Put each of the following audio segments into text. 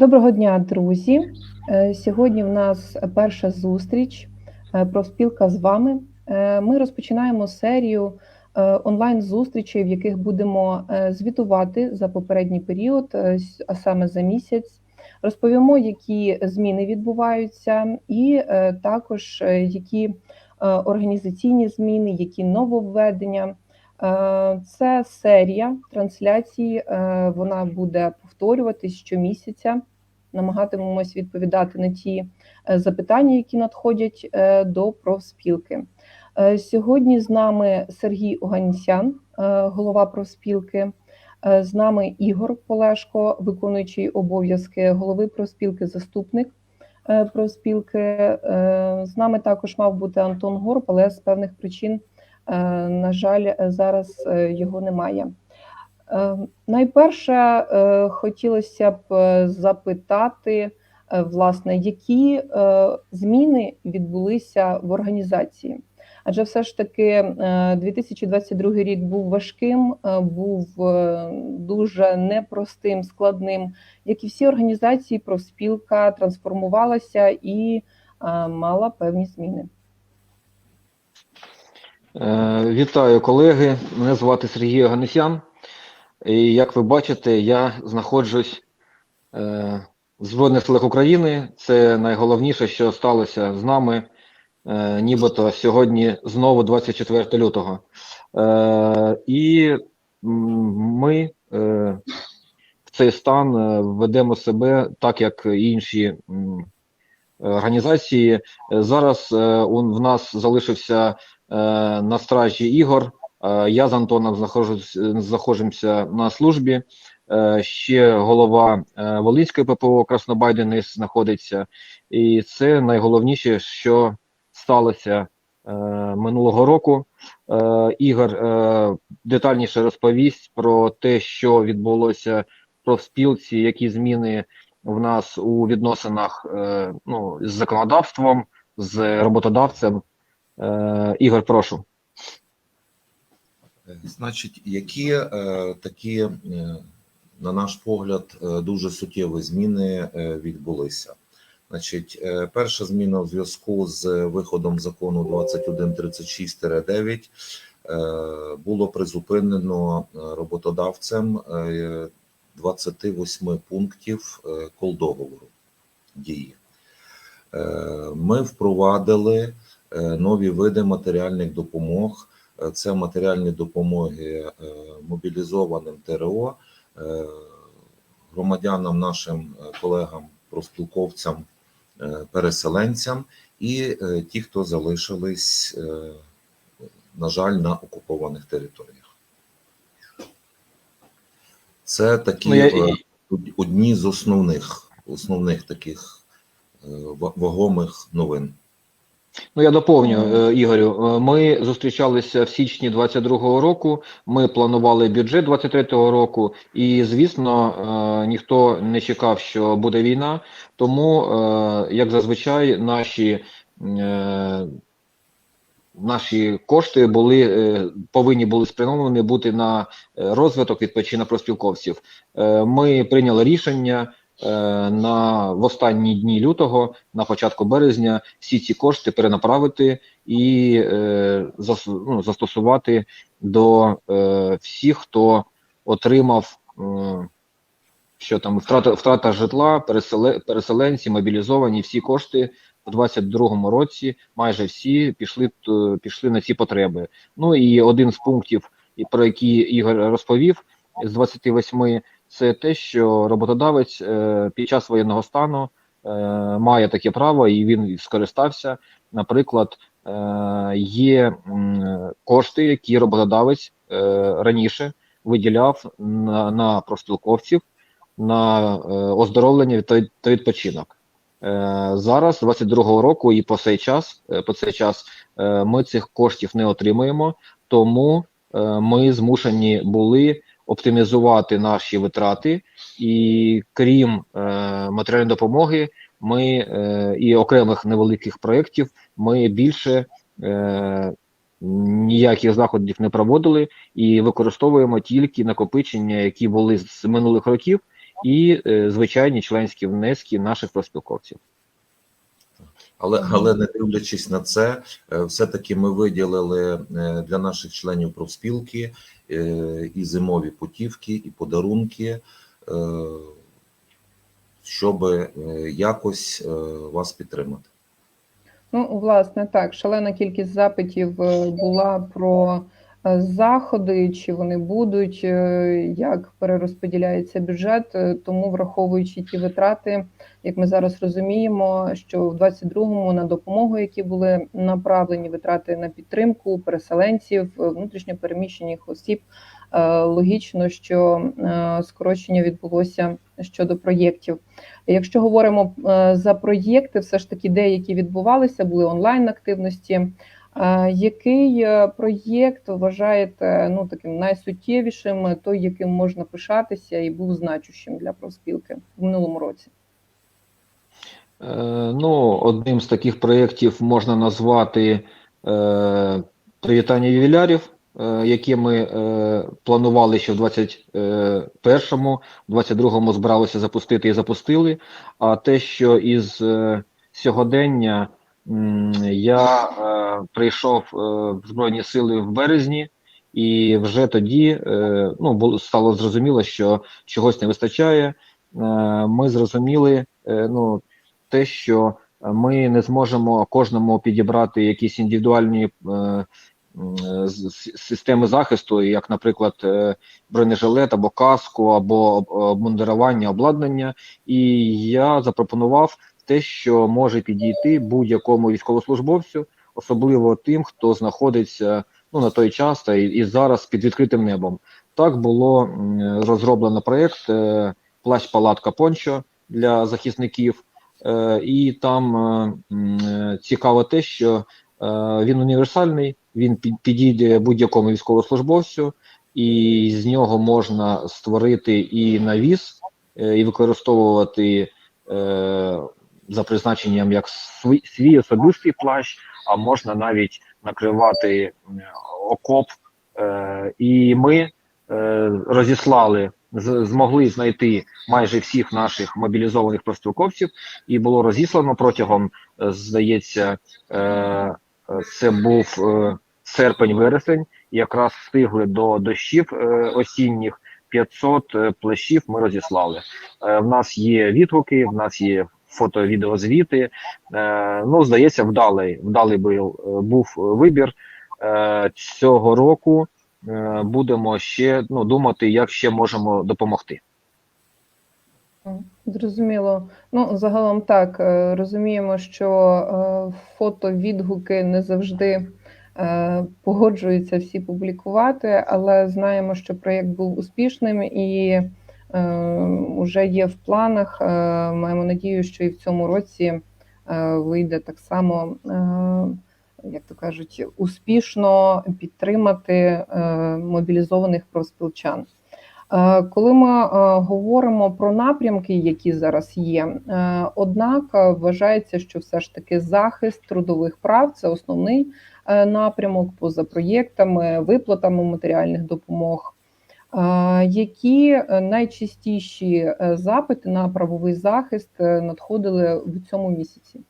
Доброго дня, друзі. Е, Сьогодні в нас перша зустріч е, профспілка з вами. Е, Ми розпочинаємо серію онлайн-зустрічей, в яких будемо звітувати за попередній період, а саме за місяць. Розповімо, які зміни відбуваються, і також які організаційні зміни, які нововведення. Це серія трансляцій. Вона буде повторюватись щомісяця. Намагатимемось відповідати на ті е, запитання, які надходять е, до профспілки. Е, Сьогодні з нами Сергій Оганісян, голова профспілки. З нами Ігор Полешко, виконуючий обов'язки голови профспілки, заступник профспілки. З нами також мав бути Антон Горб, але з певних причин, на жаль, зараз його немає. Е, Найперше е, хотілося б е, запитати, власне, які зміни відбулися в організації? Адже все ж таки е, 2022 рік був важким, був дуже непростим, складним. Як і всі організації, профспілка трансформувалася і мала певні зміни. Вітаю, колеги. Мене звати Сергій Оганесян. І як ви бачите, я знаходжусь е, в Збройних силах України. Це найголовніше, що сталося з нами, е, нібито сьогодні знову 24 лютого. Е, і ми е, в цей стан е, ведемо себе так, як і інші організації. Зараз е, у- в нас залишився е, на стражі Ігор. Е, Я з Антоном знаходимося на службі. Е, Ще голова е, Волинської ППО Краснобай Денис знаходиться. І це найголовніше, що сталося минулого року. Ігор детальніше розповість про те, що відбулося в профспілці, які зміни в нас у відносинах ну, з законодавством, з роботодавцем. Ігор, прошу. Значить, які е, такі, е, на наш погляд, е, дуже суттєві зміни відбулися? Значить, перша зміна в зв'язку з виходом закону 2136-9 е, було призупинено роботодавцем е, 28 пунктів колдоговору дії. Ми впровадили нові види матеріальних допомог. Е, Це матеріальні допомоги е, мобілізованим ТРО, е, громадянам, нашим колегам, профспілковцям, переселенцям і ті, хто залишились, на жаль, на окупованих територіях. Це такі Ну, я- одні з основних, основних таких вагомих новин. Ну, я доповню, е, Ігорю. Е, Ми зустрічалися в січні 22-го року. Ми планували бюджет 23-го року, і звісно, е, ніхто не чекав, що буде війна. Тому, як зазвичай, наші наші кошти були повинні були спрямовані бути на розвиток відпочинок профспілковців. Е, Ми прийняли рішення на в останні дні лютого, на початку березня, всі ці кошти перенаправити і е, зас, ну, застосувати до е, всіх, хто отримав. Е, що там втрата втрата житла, переселе, переселенці, мобілізовані, всі кошти у 22-му році, майже всі пішли т- пішли на ці потреби. Ну і один з пунктів, про які Ігор розповів з 28, це те, що роботодавець е, під час воєнного стану е, має таке право, і він скористався. Наприклад, е, є кошти, які роботодавець раніше виділяв на, на профспілковців на оздоровлення та, відпочинок. Зараз, 22-го року, і по цей час, по цей час ми цих коштів не отримуємо, тому ми змушені були оптимізувати наші витрати, і крім е, матеріальної допомоги, ми е, і окремих невеликих проєктів, ми більше е, ніяких заходів не проводили і використовуємо тільки накопичення, які були з минулих років, і е, звичайні членські внески наших профспілковців. Але, але не дивлячись на це, е, все-таки ми виділили е, для наших членів профспілки е, і зимові путівки, і подарунки, щоб якось вас підтримати. Ну, власне, так, шалена кількість запитів була про заходи, чи вони будуть, е, як перерозподіляється бюджет. Е, Тому, враховуючи ті витрати, як ми зараз розуміємо, що в 22-му на допомогу, які були направлені витрати на підтримку переселенців, е, внутрішньопереміщених осіб, е, логічно, що скорочення відбулося щодо проєктів. Якщо говоримо за проєкти, все ж таки деякі відбувалися, були онлайн активності. Е, Який е, проєкт вважаєте ну таким найсуттєвішим, е, той, яким можна пишатися і був значущим для профспілки в минулому році? Ну, одним з таких проєктів можна назвати е, привітання ювілярів, е, яке ми е, планували ще в 21-му, в 22-му збиралися запустити і запустили. А те, що із е, сьогодення я е, прийшов е, в Збройні Сили в березні, і вже тоді е, ну, було, стало зрозуміло, що чогось не вистачає. Е, Ми зрозуміли, е, ну, те, що ми не зможемо кожному підібрати якісь індивідуальні е, системи захисту, як, наприклад, е, бронежилет або каску, або обмундирування, обладнання. І я запропонував те, що може підійти будь-якому військовослужбовцю, особливо тим, хто знаходиться ну, на той час та і, і зараз під відкритим небом. Так було розроблено проєкт е, плащ-палатка пончо для захисників. Е, і там е, цікаво те, що е, він універсальний, він підійде будь-якому військовослужбовцю, і з нього можна створити і навіс, і використовувати за призначенням як свій, свій особистий плащ, а можна навіть накривати окоп. Е, і ми е, розіслали, змогли знайти майже всіх наших мобілізованих профспілковців, і було розіслано протягом, е, здається, це був серпень-вересень. Якраз встигли до дощів осінніх 500 е, плащів ми розіслали. В нас є відгуки, в нас є фото-відеозвіти. Е, Ну, здається, вдалий, вдалий був, е, був вибір Е, цього року. Будемо ще ну, думати, як ще можемо допомогти. Зрозуміло. Ну, загалом так, розуміємо, що е, фото-відгуки не завжди погоджуються всі публікувати, але знаємо, що проєкт був успішним і вже є в планах. Е, Маємо надію, що і в цьому році е, вийде так само, е, як то кажуть, успішно підтримати е, мобілізованих профспілчан. Е, Коли ми е, говоримо про напрямки, які зараз є, е, однак е, вважається, що все ж таки захист трудових прав це основний е, напрямок поза проєктами, виплатами матеріальних допомог. Е, Які е, найчастіші е, запити на правовий захист надходили в цьому місяці?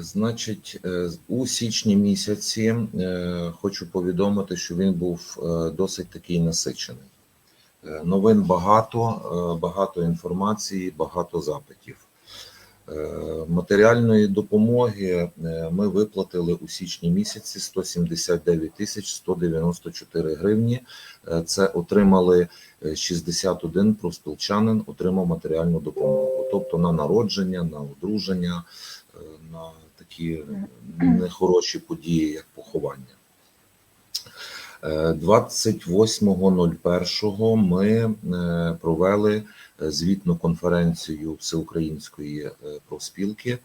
Значить, у січні місяці хочу повідомити, що він був досить такий насичений. Новин багато, багато інформації, багато запитів. Е, Матеріальної допомоги е, ми виплатили у січні місяці 179 тисяч 194 гривні. Е, Це отримали е, 61 профспілчанин, отримав матеріальну допомогу, тобто на народження, на одруження, на такі нехороші події, як поховання. Е, 28.01 ми провели звітну конференцію Всеукраїнської е, профспілки,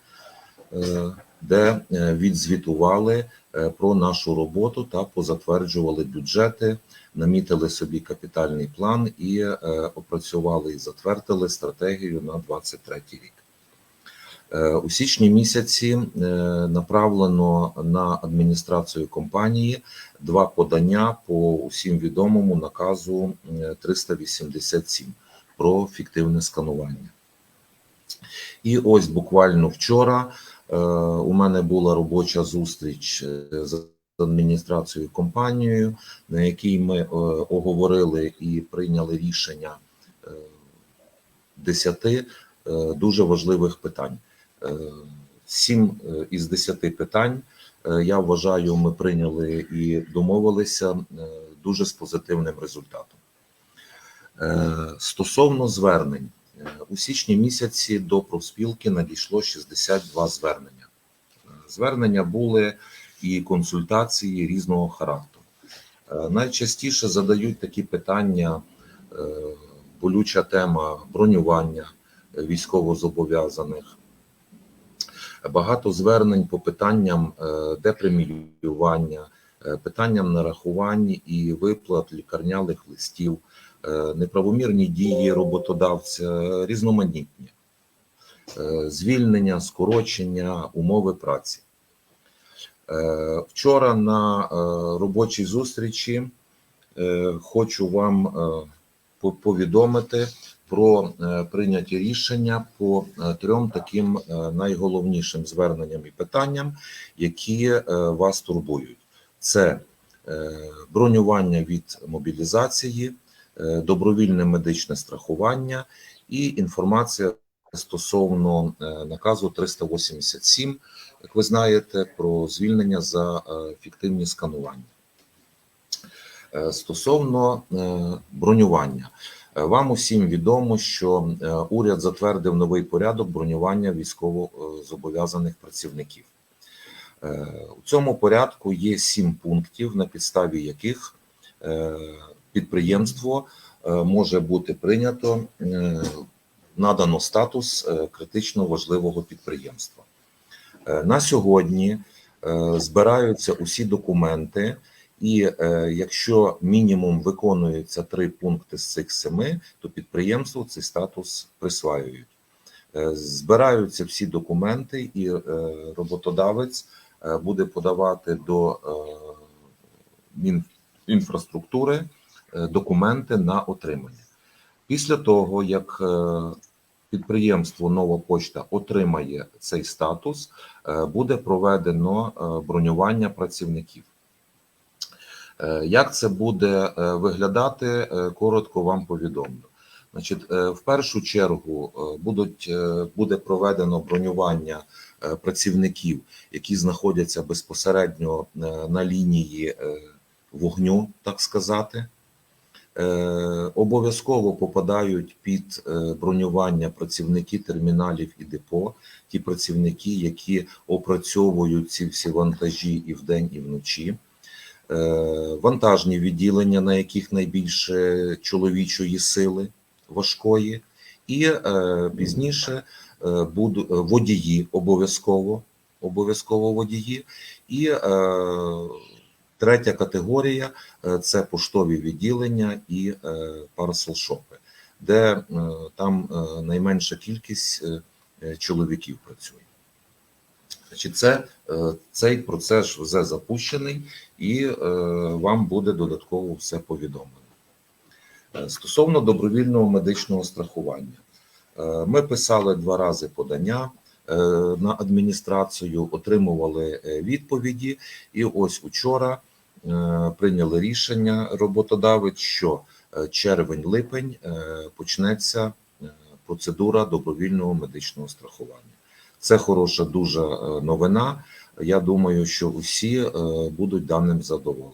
е, де е, відзвітували е, про нашу роботу та позатверджували бюджети, намітили собі капітальний план і е, опрацювали і затвердили стратегію на 23 рік. Е, У січні місяці е, направлено на адміністрацію компанії два подання по усім відомому наказу е, 387 про фіктивне сканування. І ось буквально вчора е, у мене була робоча зустріч е, з адміністрацією компанією, на якій ми е, оговорили і прийняли рішення е, 10 е, дуже важливих питань. Е, Сім е, із 10 питань я вважаю, ми прийняли і домовилися дуже з позитивним результатом. Е, Стосовно звернень, Е, у січні місяці до профспілки надійшло 62 звернення. Е, Звернення були і консультації різного характеру. Найчастіше задають такі питання, болюча тема бронювання військовозобов'язаних. Багато звернень по питанням депреміювання, питанням нарахувань і виплат лікарняних листів, неправомірні дії роботодавця, е, різноманітні, Е, звільнення, скорочення, умови праці. Е, Вчора на е, робочій зустрічі е, хочу вам е, повідомити про е, прийняті рішення по е, трьом таким е, найголовнішим зверненням і питанням, які е, вас турбують. Це е, бронювання від мобілізації, е, добровільне медичне страхування і інформація стосовно е, наказу 387, як ви знаєте, про звільнення за е, фіктивні сканування. Е, Стосовно е, бронювання, Е, вам усім відомо, що е, уряд затвердив новий порядок бронювання військовозобов'язаних працівників. Е, У цьому порядку є сім пунктів, на підставі яких е, підприємство е, може бути прийнято, е, надано статус е, критично важливого підприємства. На сьогодні збираються усі документи, і якщо мінімум виконуються три пункти з цих семи, то підприємству цей статус присваюють. Збираються всі документи, і роботодавець буде подавати до Мінінфраструктури е, документи на отримання. Після того, як е, підприємство Нова Почта отримає цей статус, е, буде проведено е, бронювання працівників. Е, Як це буде е, виглядати, е, коротко вам повідомлю. Значить, е, в першу чергу е, будуть, е, буде проведено бронювання е, працівників, які знаходяться безпосередньо е, на лінії е, вогню, так сказати. Е, Обов'язково попадають під е, бронювання працівники терміналів і депо, ті працівники, які опрацьовують ці всі вантажі і вдень, і вночі. Е, Вантажні відділення, на яких найбільше чоловічої сили важкої, і пізніше водії обов'язково, обов'язково водії, і третя категорія е, це поштові відділення і е, парасолшопи, де е, там найменша кількість чоловіків працює. Значить, це, цей процес вже запущений, і вам буде додатково все повідомлено. Стосовно добровільного медичного страхування, ми писали два рази подання на адміністрацію, отримували е, відповіді, і ось учора е, прийняли рішення роботодавець, що е, червень-липень е, почнеться е, процедура добровільного медичного страхування. Це хороша дуже е, новина. Я думаю, що усі е, будуть даним задоволені.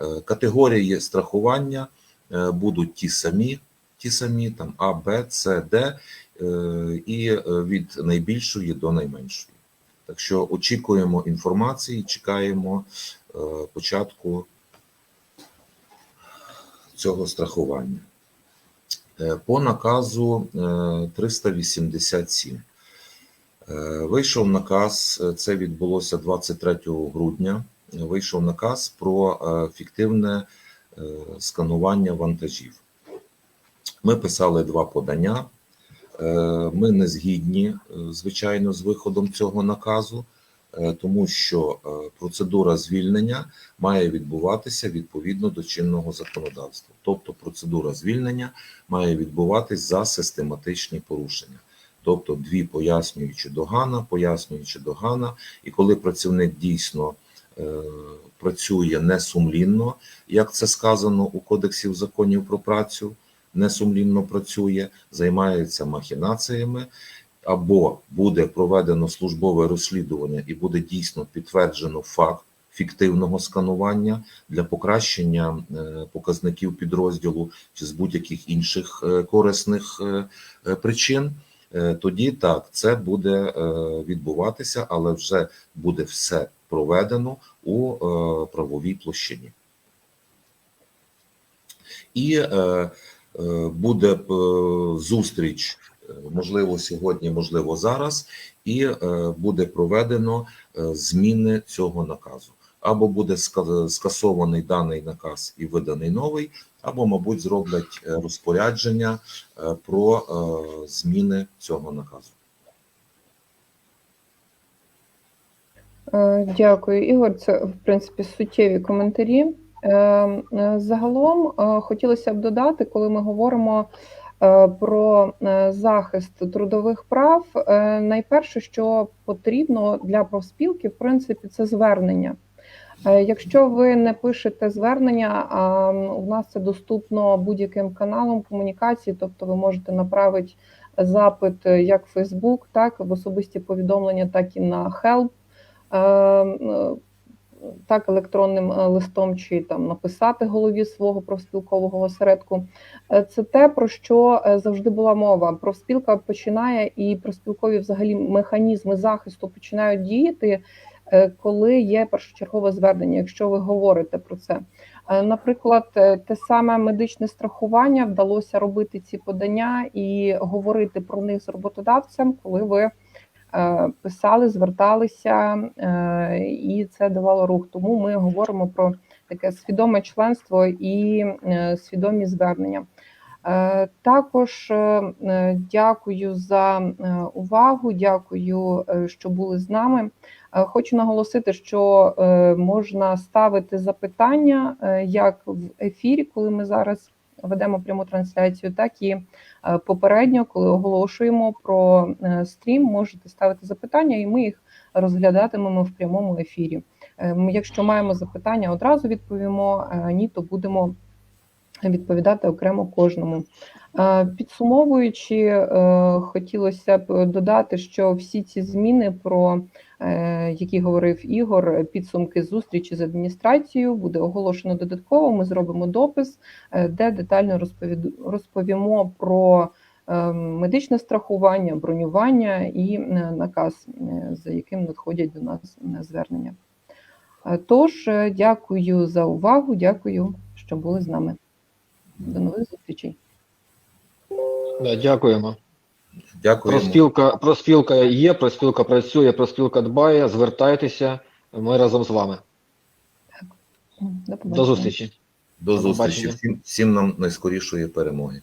Е, Категорії страхування е, будуть ті самі, ті самі там А, Б, С, Д, е, і е, від найбільшої до найменшої. Так що очікуємо інформації, чекаємо е, початку цього страхування. Е, По наказу е, 387. Е, Вийшов наказ, е, це відбулося 23 грудня. е, Вийшов наказ про е, фіктивне е, сканування вантажів. Ми писали два подання. Е, Ми не згідні, е, звичайно, з виходом цього наказу, е, тому що процедура звільнення має відбуватися відповідно до чинного законодавства. Тобто процедура звільнення має відбуватись за систематичні порушення. Тобто дві пояснюючи догана, пояснюючи догана, і коли працівник дійсно е, працює несумлінно, як це сказано у Кодексі законів про працю, несумлінно працює, займається махінаціями, або буде проведено службове розслідування і буде дійсно підтверджено факт фіктивного сканування для покращення е, показників підрозділу чи з будь-яких інших е, корисних е, причин. Тоді так це буде відбуватися, але вже буде все проведено у правовій площині. І буде е, зустріч, е, можливо, сьогодні, можливо, зараз, і е, буде проведено е, зміни цього наказу. Або буде скасований даний наказ і виданий новий, або, мабуть, зроблять е, розпорядження е, про е, зміни цього наказу. Е, Дякую, Ігор. Це в принципі суттєві коментарі. Е, е, Загалом е, хотілося б додати, коли ми говоримо е, про захист трудових прав, найперше, що потрібно для профспілки, в принципі, це звернення. Якщо ви не пишете звернення, а у нас це доступно будь-яким каналом комунікації, тобто ви можете направити запит як в Facebook, так в особисті повідомлення, так і на Help, е, е, так електронним е, листом чи там написати голові свого профспілкового осередку. Е, Це те, про що е, завжди була мова. Профспілка починає і профспілкові взагалі механізми захисту починають діяти, коли є першочергове звернення, якщо ви говорите про це. Наприклад, те саме медичне страхування вдалося робити ці подання і говорити про них з роботодавцем, коли ви писали, зверталися, е, і це давало рух. Тому ми говоримо про таке свідоме членство і е, свідомі звернення. Е, Також е, е, дякую за е, увагу. Дякую, е, що були з нами. Е, Хочу наголосити, що е, можна ставити запитання е, як в ефірі, коли ми зараз ведемо пряму трансляцію, так і е, попередньо, коли оголошуємо про е, стрім, можете ставити запитання, і ми їх розглядатимемо в прямому ефірі. Е, Якщо маємо запитання, одразу відповімо. Ні, то будемо відповідати окремо кожному. Підсумовуючи, хотілося б додати, що всі ці зміни, про які говорив Ігор, підсумки зустрічі з адміністрацією буде оголошено додатково. Ми зробимо допис, е, де детально розповімо про е, медичне страхування, бронювання і е, наказ, е, за яким надходять до нас е, звернення. Е, Тож, е, дякую за увагу, дякую, що були з нами. До нових зустрічей. Дякуємо. Дякуємо. Проспілка, проспілка є, проспілка працює, проспілка дбає. Звертайтеся. Ми разом з вами. До. До зустрічі. До До зустрічі. Всім, всім нам найскорішої перемоги.